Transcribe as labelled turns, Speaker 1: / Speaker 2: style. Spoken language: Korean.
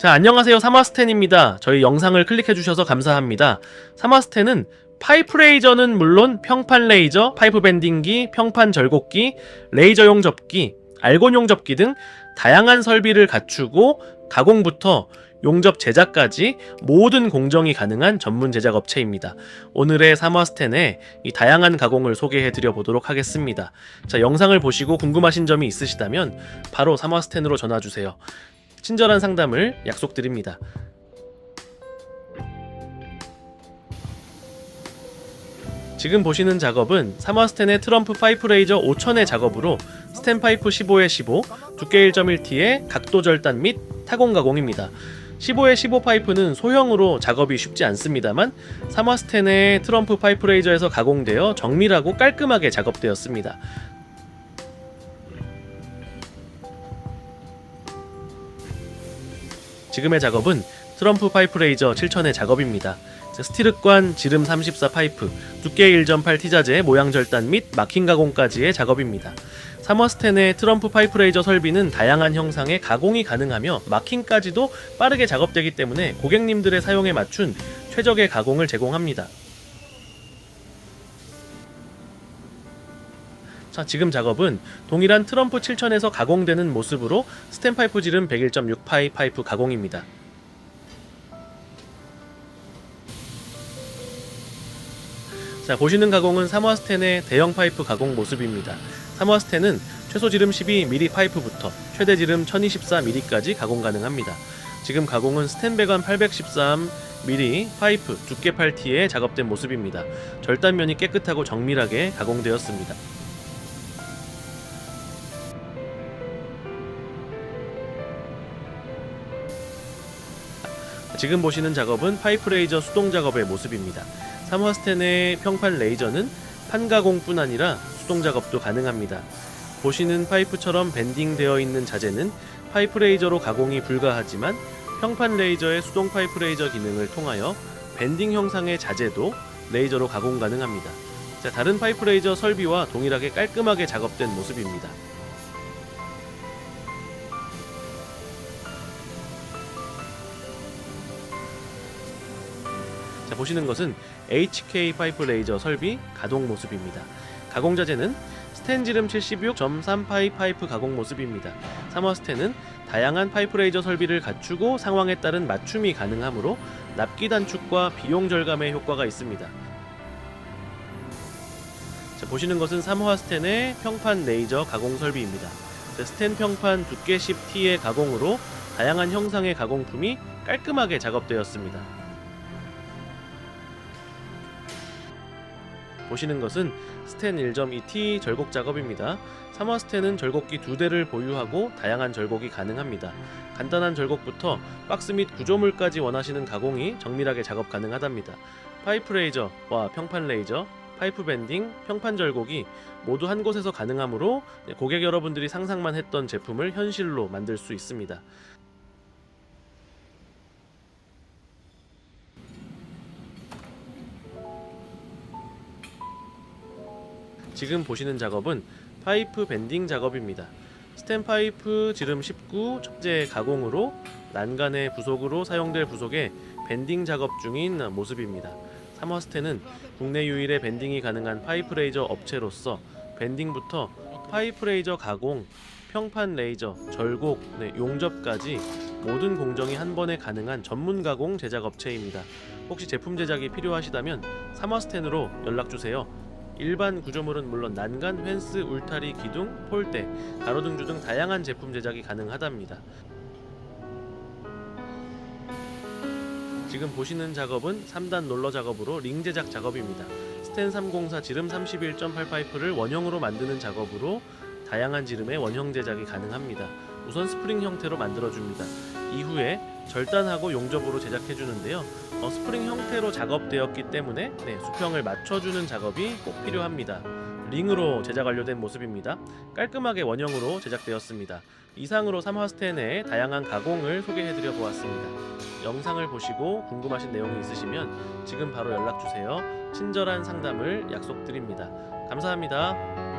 Speaker 1: 자, 안녕하세요. 사마스텐입니다. 저희 영상을 클릭해주셔서 감사합니다. 사마스텐은 파이프 레이저는 물론 평판 레이저, 파이프 밴딩기, 평판 절곡기, 레이저용 접기, 알곤용 접기 등 다양한 설비를 갖추고 가공부터 용접 제작까지 모든 공정이 가능한 전문 제작 업체입니다. 오늘의 사마스텐의 이 다양한 가공을 소개해 드려 보도록 하겠습니다. 자, 영상을 보시고 궁금하신 점이 있으시다면 바로 사마스텐으로 전화 주세요. 친절한 상담을 약속드립니다. 지금 보시는 작업은 사마스텐의 트럼프 파이프 레이저 5000의 작업으로 스텐 파이프 15에 15, 두께 1.1T의 각도 절단 및 타공 가공입니다. 15에 15 파이프는 소형으로 작업이 쉽지 않습니다만 사마스텐의 트럼프 파이프 레이저에서 가공되어 정밀하고 깔끔하게 작업되었습니다. 지금의 작업은 트럼프 파이프 레이저 7000의 작업입니다. 스티르관 지름 34 파이프, 두께 1.8 T자재 모양 절단 및 마킹 가공까지의 작업입니다. 사머스텐의 트럼프 파이프 레이저 설비는 다양한 형상의 가공이 가능하며 마킹까지도 빠르게 작업되기 때문에 고객님들의 사용에 맞춘 최적의 가공을 제공합니다. 자, 지금 작업은 동일한 트럼프 7000에서 가공되는 모습으로 스텐 파이프 지름 101.6 파이 파이프 가공입니다. 자, 보시는 가공은 사머스텐의 대형 파이프 가공 모습입니다. 사머스텐은 최소 지름 12mm 파이프부터 최대 지름 1024mm까지 가공 가능합니다. 지금 가공은 배관 813mm 파이프 두께 8T에 작업된 모습입니다. 절단면이 깨끗하고 정밀하게 가공되었습니다. 지금 보시는 작업은 파이프 레이저 수동 작업의 모습입니다. 사머스텐의 평판 레이저는 판 가공뿐 아니라 수동 작업도 가능합니다. 보시는 파이프처럼 밴딩되어 있는 자재는 파이프 레이저로 가공이 불가하지만 평판 레이저의 수동 파이프 레이저 기능을 통하여 밴딩 형상의 자재도 레이저로 가공 가능합니다. 자, 다른 파이프 레이저 설비와 동일하게 깔끔하게 작업된 모습입니다. 자, 보시는 것은 HK 파이프 레이저 설비 가동 모습입니다. 가공 자재는 스텐지름 76.3파이 파이프 가공 모습입니다. 사머스텐은 다양한 파이프 레이저 설비를 갖추고 상황에 따른 맞춤이 가능하므로 납기 단축과 비용 절감의 효과가 있습니다. 자, 보시는 것은 사모하 스텐의 평판 레이저 가공 설비입니다. 자, 스텐 평판 두께 10T의 가공으로 다양한 형상의 가공품이 깔끔하게 작업되었습니다. 보시는 것은 스텐 1.2T 절곡 작업입니다. 사머 스텐은 절곡기 두 대를 보유하고 다양한 절곡이 가능합니다. 간단한 절곡부터 박스 및 구조물까지 원하시는 가공이 정밀하게 작업 가능하답니다. 파이프 레이저와 평판 레이저, 파이프 밴딩, 평판 절곡이 모두 한 곳에서 가능하므로 고객 여러분들이 상상만 했던 제품을 현실로 만들 수 있습니다. 지금 보시는 작업은 파이프 밴딩 작업입니다. 스텐 파이프 지름 19 첩재 가공으로 난간의 부속으로 사용될 부속에 밴딩 작업 중인 모습입니다. 사머스텐은 국내 유일의 밴딩이 가능한 파이프 레이저 업체로서 밴딩부터 파이프 레이저 가공, 평판 레이저, 절곡, 네, 용접까지 모든 공정이 한 번에 가능한 전문 가공 제작 업체입니다. 혹시 제품 제작이 필요하시다면 사머스텐으로 연락 주세요. 일반 구조물은 물론 난간, 펜스, 울타리, 기둥, 폴대, 가로등주 등 다양한 제품 제작이 가능하답니다. 지금 보시는 작업은 3단 롤러 작업으로 링 제작 작업입니다. 스텐 304 지름 31.8 파이프를 원형으로 만드는 작업으로 다양한 지름의 원형 제작이 가능합니다. 우선 스프링 형태로 만들어줍니다. 이후에 절단하고 용접으로 제작해 주는데요. 어, 스프링 형태로 작업되었기 때문에 네, 수평을 맞춰주는 작업이 꼭 필요합니다. 링으로 제작 완료된 모습입니다. 깔끔하게 원형으로 제작되었습니다. 이상으로 3화 스텐의 다양한 가공을 소개해드려 보았습니다. 영상을 보시고 궁금하신 내용이 있으시면 지금 바로 연락 주세요. 친절한 상담을 약속드립니다. 감사합니다.